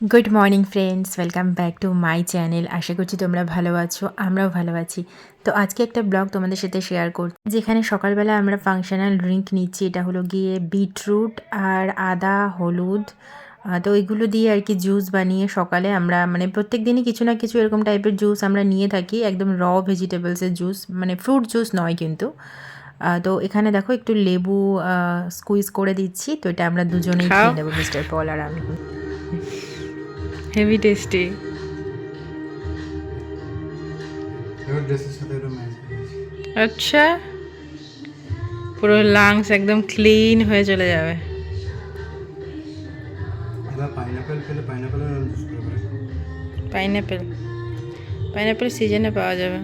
Good morning friends welcome back to my channel আশা করছি তোমরা ভালো আছো আমরাও ভালো আছি। তো আজকে একটা ব্লগ তোমাদের সাথে শেয়ার করছি যেখানে সকালবেলা আমরা ফাংশনাল ড্রিঙ্ক নিচ্ছি। এটা হলো গিয়ে বিটরুট আর আদা হলুদ তো ওইগুলো দিয়ে আর কি জুস বানিয়ে সকালে আমরা মানে প্রত্যেক দিনই কিছু না কিছু এরকম টাইপের জুস আমরা নিয়ে থাকি একদম র ভেজিটেবলসের জুস মানে ফ্রুট জুস নয় কিন্তু। তো এখানে দেখো একটু লেবু স্কুইজ করে দিচ্ছি। তো এটা আমরা দুজনেই। খেয়ে নেব মিস্টার পল আর আমি। হেভি টেস্টি আচ্ছা। পুরো লাংস একদম ক্লিন হয়ে চলে যাবে। পাইনাপেল পেলে পাইনাপেলের জুস করে করে পাইনঅ্যাপেল পাইনঅ্যাপেল সিজনে পাওয়া যাবে।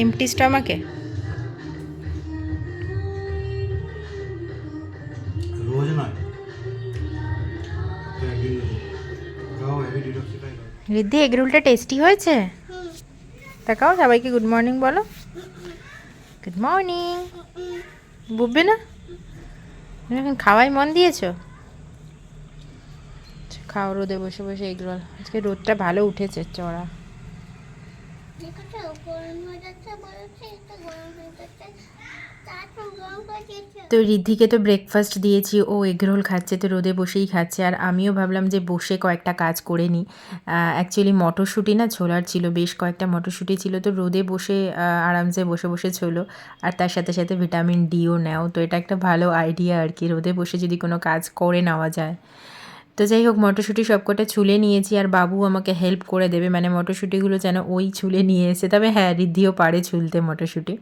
এমটি স্টমাকে রিদ্ধি এগ রোলটা টেস্টি হয়েছে? দেখাও সবাইকে গুড মর্নিং বলো। গুড মর্নিং বুঝবে না? তুমি এখন খাওয়াই মন দিয়েছ? খাও, রোদে বসে বসে এগ রোল আজকে রোদটা ভালো উঠেছে, চড়া। তো ঋদ্ধিকে তো ব্রেকফাস্ট দিয়েছি, ও এগ রোল খাচ্ছে, তো রোদে বসেই খাচ্ছে। আর আমিও ভাবলাম যে বসে কয়েকটা কাজ করে নিই। অ্যাকচুয়ালি মটরশুঁটি না ছোলার ছিল, বেশ কয়েকটা মটরশুঁটি ছিল, তো রোদে বসে আরামসে বসে বসে ছোলো। আর তার সাথে সাথে ভিটামিন ডিও নেও। তো এটা একটা ভালো আইডিয়া আর কি, রোদে বসে যদি কোনো কাজ করে নেওয়া যায়। তো যাই হোক, মটরশুঁটি সবকটা ছুলে নিয়েছি আর বাবু আমাকে হেল্প করে দেবে। মানে মটরশুঁটিগুলো যেন ওই ছুলে নিয়ে এসে, তবে হ্যাঁ ঋদ্ধিও পারে ছুলতে মটরশুঁটি।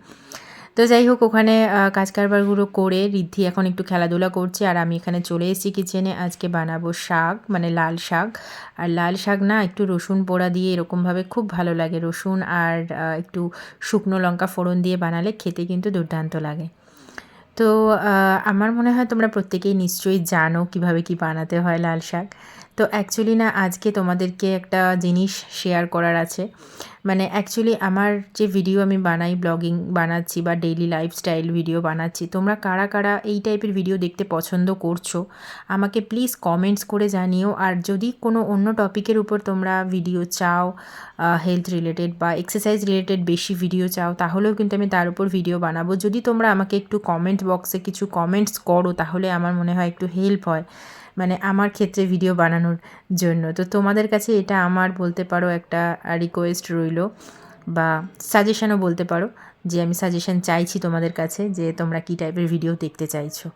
তো যাই হোক, ওখানে কাজ কারবারগুলো করে ঋদ্ধি এখন একটু খেলাধুলা করছে আর আমি এখানে চলে এসেছি কিচেনে আজকে বানাবো শাক মানে লাল শাক। আর লাল শাক না, একটু রসুন পোড়া দিয়ে এরকমভাবে খুব ভালো লাগে। রসুন আর একটু শুকনো লঙ্কা ফোড়ন দিয়ে বানালে খেতে কিন্তু দুর্দান্ত লাগে। তো আমার মনে হয় তোমরা প্রত্যেকেই নিশ্চয়ই জানো কীভাবে কি বানাতে হয় লাল শাক। তো অ্যাকচুয়ালি না, আজকে তোমাদেরকে একটা জিনিস শেয়ার করার আছে। মানে অ্যাকচুয়ালি আমার যে ভিডিও আমি বানাই ব্লগিং বানাচ্ছি বা ডেইলি লাইফস্টাইল ভিডিও বানাচ্ছি, তোমরা কারা কারা এই টাইপের ভিডিও দেখতে পছন্দ করছ, আমাকে প্লিজ কমেন্টস করে জানিও। আর যদি কোনো অন্য টপিকের উপর তোমরা ভিডিও চাও হেলথ রিলেটেড বা এক্সারসাইজ রিলেটেড বেশি ভিডিও চাও, তাহলেও কিন্তু আমি তার উপর ভিডিও বানাবো। যদি তোমরা আমাকে একটু কমেন্ট বক্সে কিছু কমেন্টস করো, তাহলে আমার মনে হয় একটু হেল্প হয়। মানে আমার ক্ষেত্রে ভিডিও বানানোর জন্য। তো তোমাদের কাছে এটা আমার বলতে পারো একটা রিকোয়েস্ট রইল বা সাজেশানও বলতে পারো যে আমি সাজেশন চাইছি তোমাদের কাছে যে তোমরা কী টাইপের ভিডিও দেখতে চাইছো।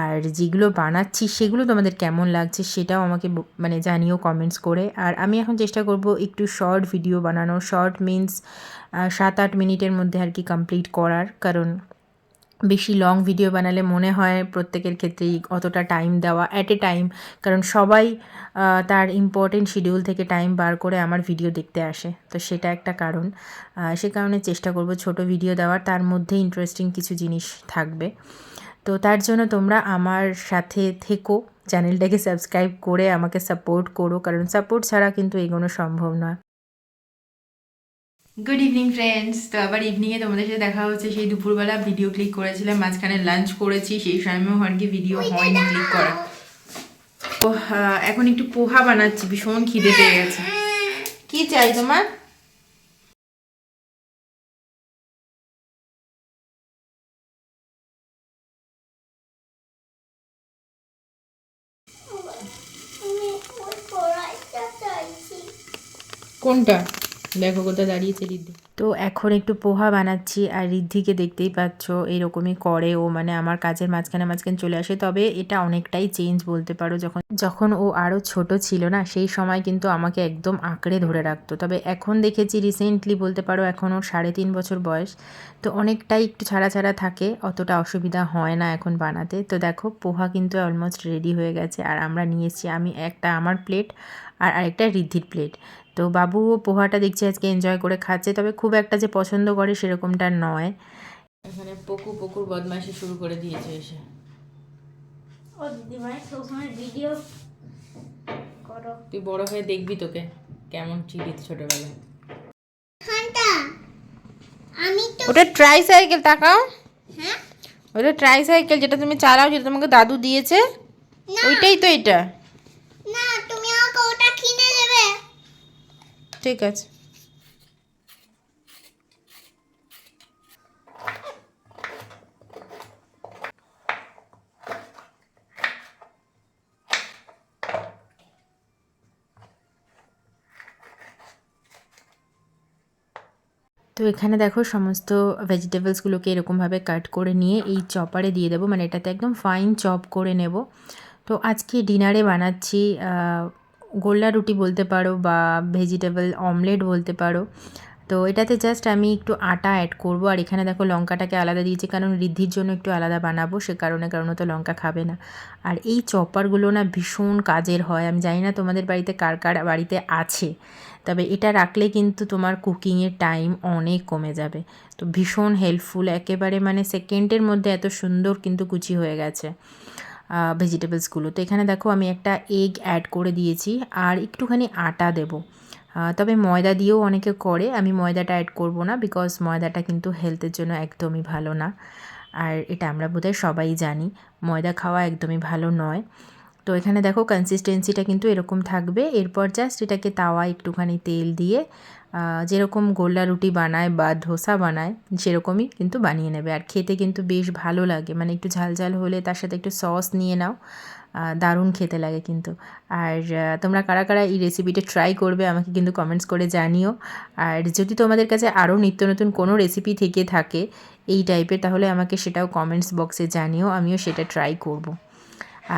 আর যেগুলো বানাচ্ছি সেগুলো তোমাদের কেমন লাগছে সেটাও আমাকে মানে জানিও কমেন্টস করে। আর আমি এখন চেষ্টা করব একটু শর্ট ভিডিও বানানো শর্ট মিন্স সাত আট মিনিটের মধ্যে আর কি কমপ্লিট করার। কারণ বেশি লং ভিডিও বানালে মনে হয় প্রত্যেকের ক্ষেত্রেই অতটা টাইম দেওয়া অ্যাট এ টাইম কারণ সবাই তার ইম্পর্টেন্ট শিডিউল থেকে টাইম বার করে আমার ভিডিও দেখতে আসে। তো সেটা একটা কারণ। সে কারণে চেষ্টা করব ছোট ভিডিও দেওয়ার, তার মধ্যে ইন্টারেস্টিং কিছু জিনিস থাকবে। তো তার জন্য তোমরা আমার সাথে থেকো চ্যানেলটাকে সাবস্ক্রাইব করে আমাকে সাপোর্ট করো, কারণ সাপোর্ট ছাড়া কিন্তু এগোনো সম্ভব নয়। গুড ইভিনিং ফ্রেন্ডস তো আবার ইভিনিংয়ে তোমাদের সাথে দেখা হচ্ছে। সেই দুপুরবেলা ভিডিও ক্লিক করেছিলাম মাঝখানে লাঞ্চ করেছি। সেই সময়ও আর কি ভিডিও হয়নি ক্লিক করা। তো এখন একটু পোহা বানাচ্ছি ভীষণ খিদে পেয়ে গেছে। কি চাই তোমার? কোনটা? দেখো দাঁড়িয়েছে রিদ্ধি। তো এখন একটু পোহা বানাচ্ছি আর রিদ্ধিকে দেখতেই পাচ্ছ, এরকমই করে ও মানে আমার কাজের মাঝখানে মাঝখানে চলে আসে। তবে এটা অনেকটাই চেঞ্জ বলতে পারো, যখন যখন ও আরও ছোট ছিল না, সেই সময় কিন্তু আমাকে একদম আঁকড়ে ধরে রাখতো। তবে এখন দেখেছি রিসেন্টলি বলতে পারো, এখন ওর সাড়ে তিন বছর বয়স। তো অনেকটাই একটু ছাড়া ছাড়া থাকে, অতটা অসুবিধা হয় না এখন বানাতে। তো দেখো, পোহা কিন্তু অলমোস্ট রেডি হয়ে গেছে। আর আমরা নিয়ে এসেছি, আমি একটা আমার প্লেট আর আরেকটা রিদ্ধির প্লেট তো বাবুও পোহাটা দেখছি আজকে এনজয় করে খাচ্ছে তবে খুব একটা যে পছন্দ করে সেরকমটা নয়। এখানে পকু পকুর বদমাইশি শুরু করে দিয়েছে এসে। ও দিদিভাই সবসময় ভিডিও করো। তুই বড় হয়ে দেখবি তোকে কেমন চিবিত ছোটবেলায়। ওটা ট্রাই সাইকেল তাকাও। হ্যাঁ? ওটা ট্রাই সাইকেল যেটা তুমি চালাও যেটা তোমাকে দাদু দিয়েছে। ওইটাই তো এটা না তুমি আমাকে ওটা কিনে দেবে ঠিক আছে। তো এখানে দেখো সমস্ত ভেজিটেবলসগুলোকে এরকমভাবে কাট করে নিয়ে এই চপারে দিয়ে দেবো। মানে এটাতে একদম ফাইন চপ করে নেব। তো আজকে ডিনারে বানাচ্ছি গোল্লা রুটি বলতে পারো বা ভেজিটেবল অমলেট বলতে পারো। তো এটাতে জাস্ট আমি একটু আটা অ্যাড করব। আর এখানে দেখো লঙ্কাটাকে আলাদা দিয়েছি, কারণ ঋদ্ধির জন্য একটু আলাদা বানাবো, সে কারণে কারণ তো লঙ্কা খাবে না। আর এই চপারগুলো না ভীষণ কাজের হয়। আমি জানি না তোমাদের বাড়িতে কার কার বাড়িতে আছে, তবে এটা রাখলে কিন্তু তোমার কুকিংয়ের টাইম অনেক কমে যাবে। তো ভীষণ হেল্পফুল একেবারে মানে সেকেন্ডের মধ্যে এত সুন্দর কিন্তু কুচি হয়ে গেছে। ভেজিটেবলসগুলো তো এখানে দেখো আমি একটা এগ অ্যাড করে দিয়েছি, আর একটুখানি আটা দেব। তবে ময়দা দিয়েও অনেকে করে, আমি ময়দাটা অ্যাড করব না বিকজ ময়দাটা কিন্তু হেলথের জন্য একদমই ভালো না। আর এটা আমরা বোধহয় সবাই জানি, ময়দা খাওয়া একদমই ভালো নয়। তো এখানে দেখো কনসিস্টেন্সিটা কিন্তু এরকম থাকবে। এরপর জাস্ট এটাকে তাওয়া একটুখানি তেল দিয়ে যেরকম গোল্লা রুটি বানায় বা ধোসা বানায়, সেরকমই কিন্তু বানিয়ে নেবে। আর খেতে কিন্তু বেশ ভালো লাগে। মানে একটু ঝাল ঝাল হলে তার সাথে একটু সস নিয়ে নাও দারুণ খেতে লাগে কিন্তু। আর তোমরা কারা কারা এই রেসিপিটা ট্রাই করবে আমাকে কিন্তু কমেন্টস করে জানিও। আর যদি তোমাদের কাছে আরও নিত্য নতুন কোনো রেসিপি থেকে থাকে এই টাইপের তাহলে আমাকে সেটাও কমেন্টস বক্সে জানিও। আমিও সেটা ট্রাই করব।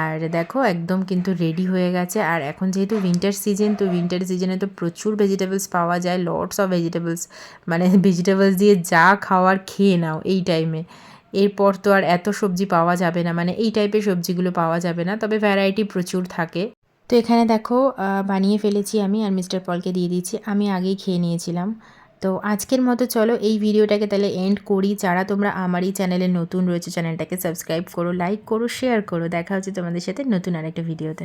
আর দেখো, একদম কিন্তু রেডি হয়ে গেছে। আর এখন যেহেতু উইন্টার সিজন তো উইন্টার সিজনে তো প্রচুর ভেজিটেবলস পাওয়া যায় লটস অফ ভেজিটেবলস মানে ভেজিটেবলস দিয়ে যা খাওয়ার খেয়ে নাও এই টাইমে এরপর তো আর এত সবজি পাওয়া যাবে না মানে এই টাইপের সবজিগুলো পাওয়া যাবে না, তবে ভ্যারাইটি প্রচুর থাকে। তো এখানে দেখো বানিয়ে ফেলেছি আমি আর মিস্টার পলকে দিয়ে দিচ্ছি আমি আগেই খেয়ে নিয়েছিলাম। তো আজকের মতো চলো এই ভিডিওটাকে তাহলে এন্ড করি। যারা তোমরা আমারই চ্যানেলে নতুন রয়েছে, চ্যানেলটাকে সাবস্ক্রাইব করো লাইক করো শেয়ার করো। দেখা হচ্ছে তোমাদের সাথে নতুন আরেকটা ভিডিওতে।